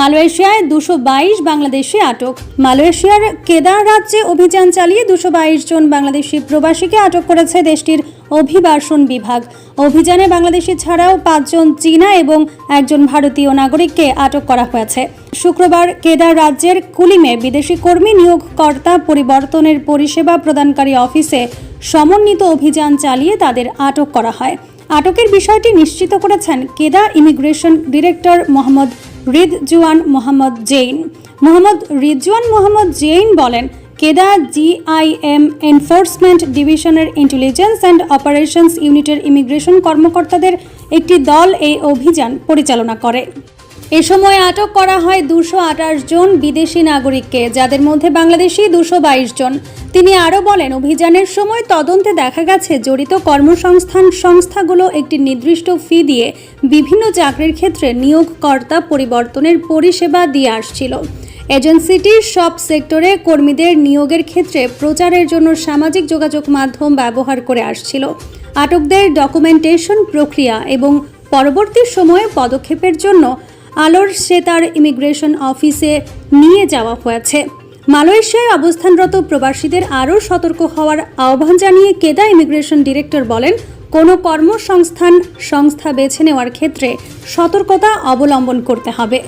মালয়েশিয়ায় দুশো বাইশ বাংলাদেশি আটক। মালয়েশিয়ার কেদার রাজ্যে অভিযান চালিয়ে দুশো বাইশ জন বাংলাদেশি প্রবাসীকে আটক করেছে দেশটির অভিবাসন বিভাগ। অভিযানে বাংলাদেশি ছাড়াও পাঁচজন চীনা এবং একজন ভারতীয় নাগরিককে আটক করা হয়েছে। শুক্রবার কেদার রাজ্যের কুলিমে বিদেশি কর্মী নিয়োগকর্তা পরিবর্তনের পরিষেবা প্রদানকারী অফিসে সমন্বিত অভিযান চালিয়ে তাদের আটক করা হয়। আটকের বিষয়টি নিশ্চিত করেছেন Kedah immigration director Mohammad Ridzuan Mohammad Zain. Mohammad Ridzuan Mohammad Zain বলেন, কেদা জিআইএম এনফোর্সমেন্ট ডিভিশনের ইন্টেলিজেন্স অ্যান্ড অপারেশনস ইউনিটের ইমিগ্রেশন কর্মকর্তাদের একটি দল এই অভিযান পরিচালনা করে। এ সময় আটক করা হয় দুশো আঠাশ জন বিদেশি নাগরিককে, যাদের মধ্যে বাংলাদেশি দুশো বাইশ জন। তিনি আরও বলেন, অভিযানের সময় তদন্তে দেখা গেছে, জড়িত কর্মসংস্থান সংস্থাগুলো একটি নির্দিষ্ট ফি দিয়ে বিভিন্ন চাকরির ক্ষেত্রে নিয়োগকর্তা পরিবর্তনের পরিষেবা দিয়ে আসছিল। এজেন্সিটির সব সেক্টরে কর্মীদের নিয়োগের ক্ষেত্রে প্রচারের জন্য সামাজিক যোগাযোগ মাধ্যম ব্যবহার করে আসছিল। আটকদের ডকুমেন্টেশন প্রক্রিয়া এবং পরবর্তী সময়ে পদক্ষেপের জন্য আলোর সে তার ইমিগ্রেশন অফিসে নিয়ে যাওয়া হয়েছে। মালয়েশিয়ায় অবস্থানরত প্রবাসীদের আরও সতর্ক হওয়ার আহ্বান জানিয়ে কেদা ইমিগ্রেশন ডিরেক্টর বলেন, কোনো কর্মসংস্থান সংস্থা বেছে নেওয়ার ক্ষেত্রে সতর্কতা অবলম্বন করতে হবে।